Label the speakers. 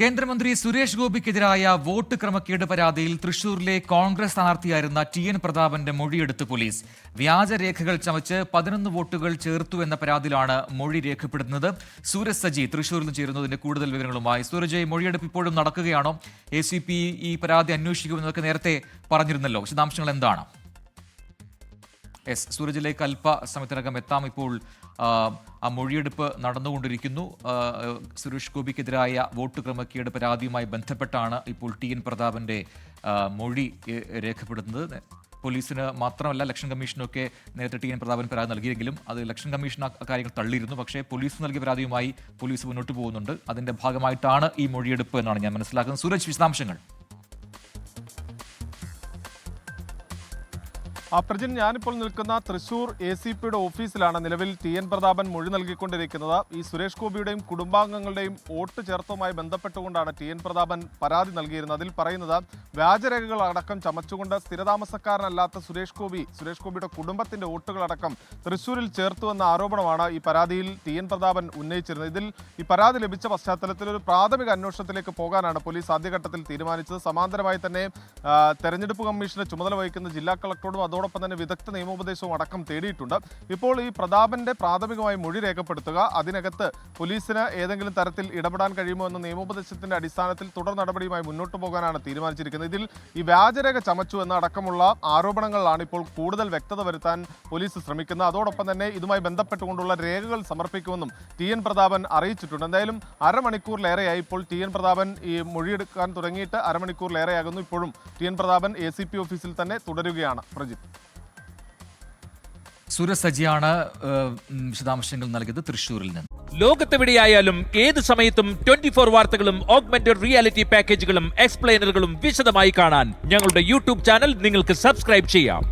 Speaker 1: കേന്ദ്രമന്ത്രി സുരേഷ് ഗോപിക്കെതിരായ വോട്ട് ക്രമക്കേട് പരാതിയിൽ തൃശൂരിലെ കോൺഗ്രസ് സ്ഥാനാർത്ഥിയായിരുന്ന ടി എൻ പ്രതാപന്റെ മൊഴിയെടുത്ത് പോലീസ്. വ്യാജരേഖകൾ ചമച്ച് പതിനൊന്ന് വോട്ടുകൾ ചേർത്തു എന്ന പരാതിയിലാണ് മൊഴി രേഖപ്പെടുത്തുന്നത്. സൂരജ് സജി തൃശൂരിൽ നിന്ന് ചേരുന്നതിന്റെ കൂടുതൽ വിവരങ്ങളുമായി. സൂരജ് മൊഴിയെടുപ്പ് ഇപ്പോഴും നടക്കുകയാണോ? എ ഈ പരാതി അന്വേഷിക്കുമെന്നൊക്കെ നേരത്തെ പറഞ്ഞിരുന്നല്ലോ. വിശദാംശങ്ങൾ എന്താണ്? എസ്. സൂരജിലേക്ക് അല്പ സമയത്തിനകം എത്താം ഇപ്പോൾ ആ, മൊഴിയെടുപ്പ് നടന്നുകൊണ്ടിരിക്കുന്നു. സുരേഷ് ഗോപിക്കെതിരായ വോട്ട് ക്രമക്കേട് പരാതിയുമായി ബന്ധപ്പെട്ടാണ് ഇപ്പോൾ ടി എൻ പ്രതാപന്റെ മൊഴി രേഖപ്പെടുത്തുന്നത്. പോലീസിന് മാത്രമല്ല ഇലക്ഷൻ കമ്മീഷനൊക്കെ നേരത്തെ ടി എൻ പ്രതാപൻ പരാതി നൽകിയെങ്കിലും അത് ഇലക്ഷൻ കമ്മീഷൻ കാര്യങ്ങൾ തള്ളിയിരുന്നു. പക്ഷേ പോലീസ് നൽകിയ പരാതിയുമായി പോലീസ് മുന്നോട്ട് പോകുന്നുണ്ട്. അതിന്റെ ഭാഗമായിട്ടാണ് ഈ മൊഴിയെടുപ്പ് എന്നാണ് ഞാൻ മനസ്സിലാക്കുന്നത്. സൂരജ് വിശദാംശങ്ങൾ.
Speaker 2: പ്രജിൻ ഞാനിപ്പോൾ നിൽക്കുന്ന തൃശൂർ എ സി പിയുടെ ഓഫീസിലാണ് നിലവിൽ ടി എൻ പ്രതാപൻ മൊഴി നൽകിക്കൊണ്ടിരിക്കുന്നത്. ഈ സുരേഷ് ഗോപിയുടെയും കുടുംബാംഗങ്ങളുടെയും വോട്ട് ചേർത്തവുമായി ബന്ധപ്പെട്ടുകൊണ്ടാണ് ടി എൻ പ്രതാപൻ പരാതി നൽകിയിരുന്നത്. അതിൽ പറയുന്നത് വ്യാജരേഖകൾ അടക്കം ചമച്ചുകൊണ്ട് സ്ഥിരതാമസക്കാരനല്ലാത്ത സുരേഷ് ഗോപി സുരേഷ് ഗോപിയുടെ കുടുംബത്തിന്റെ വോട്ടുകളടക്കം തൃശൂരിൽ ചേർത്തു എന്ന ആരോപണമാണ് ഈ പരാതിയിൽ ടി എൻ പ്രതാപൻ ഉന്നയിച്ചിരുന്നത്. ഇതിൽ ഈ പരാതി ലഭിച്ച പശ്ചാത്തലത്തിൽ ഒരു പ്രാഥമിക അന്വേഷണത്തിലേക്ക് പോകാനാണ് പോലീസ് ആദ്യഘട്ടത്തിൽ തീരുമാനിച്ചത്. സമാന്തരമായി തന്നെ തെരഞ്ഞെടുപ്പ് കമ്മീഷന്റെ ചുമതല വഹിക്കുന്ന ജില്ലാ കളക്ടറോടും അതോടൊപ്പം തന്നെ വിദഗ്ധ നിയമോപദേശവും അടക്കം തേടിയിട്ടുണ്ട്. ഇപ്പോൾ ഈ പ്രതാപന്റെ പ്രാഥമികമായി മൊഴി രേഖപ്പെടുത്തുക അതിനകത്ത് പോലീസിന് ഏതെങ്കിലും തരത്തിൽ ഇടപെടാൻ കഴിയുമോ എന്ന നിയമോപദേശത്തിന്റെ അടിസ്ഥാനത്തിൽ തുടർ നടപടിയുമായി മുന്നോട്ട് പോകാനാണ് തീരുമാനിച്ചിരിക്കുന്നത്. ഇതിൽ ഈ വ്യാജരേഖ ചമച്ചു എന്ന അടക്കമുള്ള ആരോപണങ്ങളിലാണ് ഇപ്പോൾ കൂടുതൽ വ്യക്തത വരുത്താൻ പോലീസ് ശ്രമിക്കുന്നത്. അതോടൊപ്പം തന്നെ ഇതുമായി ബന്ധപ്പെട്ടുകൊണ്ടുള്ള രേഖകൾ സമർപ്പിക്കുമെന്നും ടി എൻ പ്രതാപൻ അറിയിച്ചിട്ടുണ്ട്. എന്തായാലും അരമണിക്കൂറിലേറെയായി ഇപ്പോൾ ടി എൻ പ്രതാപൻ ഈ മൊഴിയെടുക്കാൻ തുടങ്ങിയിട്ട് അരമണിക്കൂറിലേറെയാകുന്നു. ഇപ്പോഴും ടി എൻ പ്രതാപൻ എ ഓഫീസിൽ തന്നെ തുടരുകയാണ്. പ്രജിത്ത്
Speaker 1: സൂരജ് സജിയാണ് ഏഹ്, ഉം, വിശദാംശങ്ങൾ നൽകിയത് തൃശൂരിൽ നിന്ന്.
Speaker 3: ലോകത്തെവിടെയായാലും ഏത് സമയത്തും ട്വന്റി ഫോർ വാർത്തകളും ഓഗ്മെന്റഡ് റിയാലിറ്റി പാക്കേജുകളും എക്സ്പ്ലെയിനറുകളും വിശദമായി കാണാൻ ഞങ്ങളുടെ യൂട്യൂബ് ചാനൽ നിങ്ങൾക്ക് സബ്സ്ക്രൈബ് ചെയ്യാം.